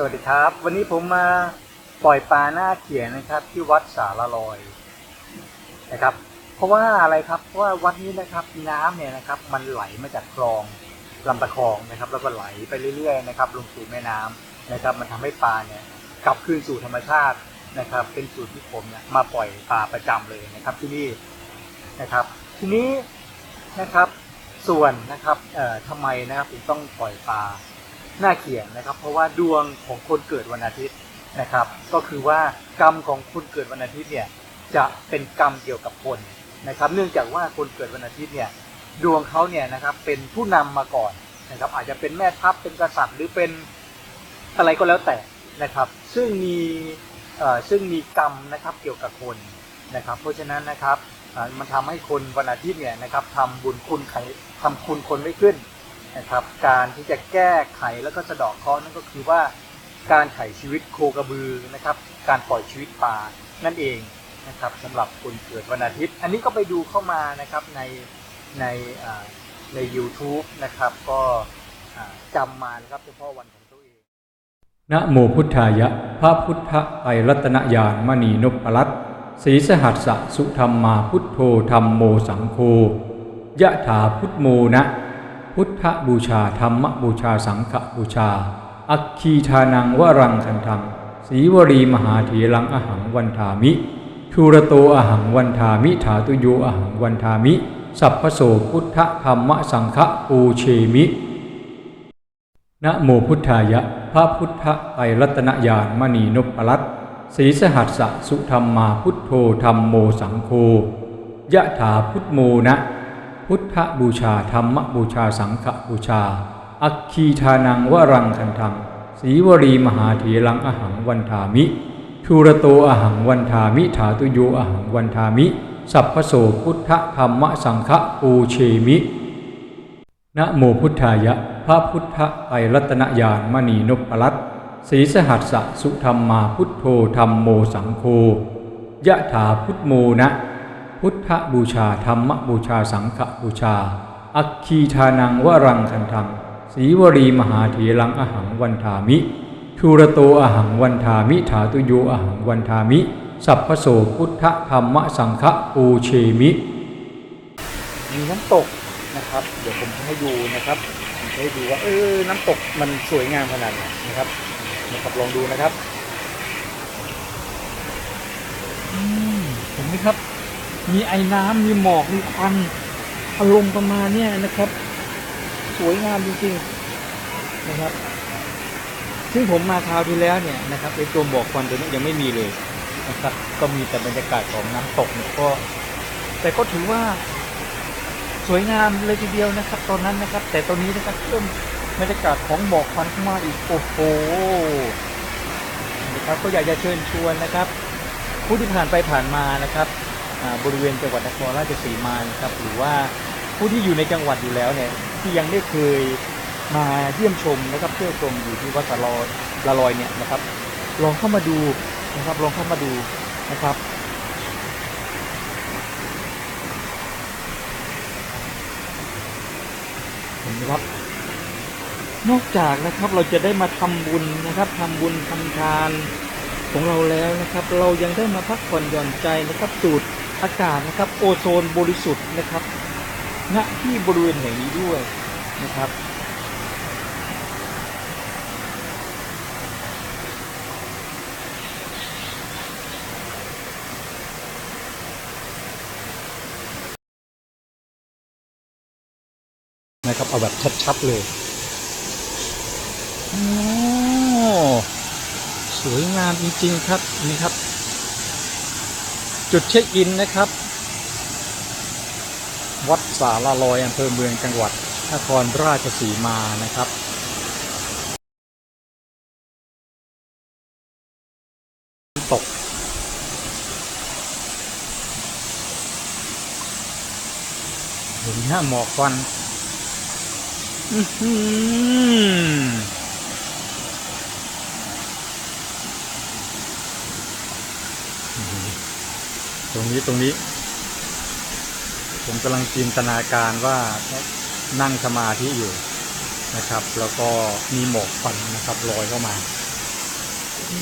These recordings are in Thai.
สวัสดีครับ วันนี้ผมมาปล่อยปลาหน้าเขียนนะครับ ที่วัดสารลอยนะครับ เพราะว่าอะไรครับเพราะว่าวัดนี้นะครับน้ำเนี่ยนะครับ มันไหลมาจากคลองลำตะคองนะครับ แล้วก็ไหลไปเรื่อยๆนะครับลงสู่แม่น้ำนะครับ มันทำให้ปลาเนี่ยกลับคืนสู่ธรรมชาตินะครับ เป็นสูตรที่ผมเนี่ยมาปล่อยปลาประจำเลยนะครับที่นี่นะครับ ทีนี้นะครับส่วนนะครับเอ่อทำไมนะครับถึงต้องปล่อยปลา น้าเขียนนะครับ เพราะว่าดวงของคนเกิดวันอาทิตย์นะครับ ก็คือว่ากรรมของคนเกิดวันอาทิตย์เนี่ยจะเป็นกรรมเกี่ยวกับคนนะครับ เนื่องจากว่าคนเกิดวันอาทิตย์เนี่ยดวงเขาเนี่ยนะครับเป็นผู้นำมาก่อนนะครับอาจจะเป็นแม่ทัพเป็นกษัตริย์หรือเป็นอะไรก็แล้วแต่นะครับ ซึ่งมีเออซึ่งมีกรรมนะครับเกี่ยวกับคนนะครับ เพราะฉะนั้นนะครับมันทำให้คนวันอาทิตย์เนี่ยนะครับทำบุญคุณใครทำคุณคนไม่ขึ้น นะครับ การที่จะแก้ไขแล้วก็สะดอกเคราะห์นั่นก็คือว่าการไถ่ชีวิตโคกระบือนะครับ การปล่อยชีวิตปลานั่นเองนะครับสำหรับคนเกิดวันอาทิตย์ อันนี้ก็ไปดูเข้ามานะครับในในใน u t u b e นะครับ ก็จำมานะครับเฉพาะวันของตัวเองนะโมพุทธายะ พระพุทธไตรรัตนญาณมณีนพรัตศรีสหัสสะสุธรรมาพุทโธธรรมโมสังโฆยะถาพุทโมนะ พุทธบูชา ธรรมบูชา สังฆบูชา อัคคีทานังวรังคันทังสีวรีมหาเถรังอหังวันทามิทูระโตอหังวันทามิถาตุโยอหังวันทามิ สัพพโสพุทธธรรมสังฆปูเชมินะโมพุทธายะ พระพุทธไตรรัตนญาณมณีนพรัตศีสหัสสะสุธรรมมาพุทโธธรรมโมสังโฆยะถาพุทโมนะ พุทธบูชาธรรมบูชาสังฆบูชา อัคคีทานังวรังคันทังสีวรีมหาเถรังอหังวันทามิทูระโตอหังวันทามิถาตุโยอหังวันทามิ สัพพโสพุทธธรรมสังฆปูเชมินะโมพุทธายะ พระพุทธไตรรัตนญาณมณีนพรัตน์ศรีสหัสสะสุธรรมาพุทโธธรรมโมสังโฆยะถาพุทโมนะ พุทธบูชา ธรรมบูชา สังฆบูชา อัคคีทานังวรังคันทังสีวรีมหาเถรังอหังวันทามิ ทูระโตอหังวันทามิ ถาตุโยอหังวันทามิ สัพพโสพุทธธรรมสังฆปูเชมิ มีน้ำตกนะครับ เดี๋ยวผมจะให้ดูนะครับผมจะให้ดูว่าเออ น้ำตกมันสวยงามขนาดไหนนะครับนะครับลองดูนะครับ อืมเห็นไหมครับ มีไอ้น้ำมีหมอกมีควันอารมณ์ประมาณเนี้ยนะครับ สวยงามจริงๆนะครับ ซึ่งผมมาคราวที่แล้วเนี่ยนะครับไอ้ตัวหมอกควันตัวนี้ยังไม่มีเลยนะครับ ก็มีแต่บรรยากาศของน้ำตกเนี่ยก็ แต่ก็ถือว่าสวยงามเลยทีเดียวนะครับ ตอนนั้นนะครับ แต่ตอนนี้นะครับเริ่มบรรยากาศของหมอกควันเข้ามาอีกโอ้โหนะครับก็อยากจะเชิญชวนนะครับ ผู้ที่ผ่านไปผ่านมานะครับ บริเวณจังหวัดนครราชสีมาครับหรือว่าผู้ที่อยู่ในจังหวัดอยู่แล้วเนี่ยที่ยังไม่เคยมาเยี่ยมชมนะครับเที่ยวชมอยู่ที่วัดสะลอยละลอยเนี่ยนะครับ ลองเข้ามาดูนะครับลองเข้ามาดูนะครับเห็นไหมครับนอกจากนะครับเราจะได้มาทำบุญนะครับทำบุญทำทานของเราแล้วนะครับ เรายังได้มาพักผ่อนหย่อนใจนะครับสูด อากาศนะครับโอโซนบริสุทธิ์นะครับณที่บริเวณแห่งนี้ด้วยนะครับนะครับเอาแบบชัดๆเลยโอ้สวยงามจริงๆครับนี่ครับ จุดเช็คอินนะครับ วัดสาลาลอยอำเภอเมืองจังหวัดนครราชสีมานะครับตก เห็นหน้าหมอกควัน อื้อหือต รงนี้ตรงนี้ ผมกำลังจินตนาการว่านั่งสมาธิอยู่นะครับ แล้วก็มีหมอกควันนะครับลอยเข้ามาอ๋อ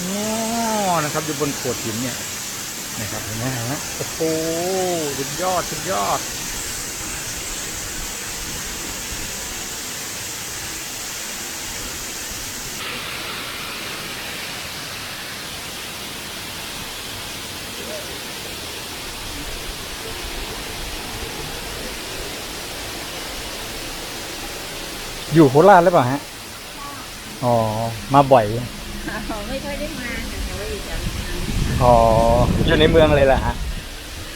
นะครับอยู่บนโขดหินเนี่ยนะครับเห็นไหมฮะโอ้โหสุดยอดสุดยอด อยู่โคราชหรือเปล่าฮะ อ๋อ มาบ่อย ไม่ค่อยได้มาค่ะแต่ว่าอยู่แถวนี้อ๋อ อยู่ในเมืองเลยแหละฮะ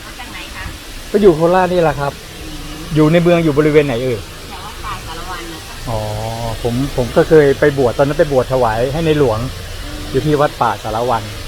มาจากไหนคะก็อยู่โคราชนี่แหละครับ อยู่ในเมืองอยู่บริเวณไหนเอ่ย แถวว่าป่าสารวันนะคะอ๋อ ผมผมก็เคยไปบวชตอนนั้นไปบวชถวายให้ในหลวง อยู่ที่วัดป่าสารวันอ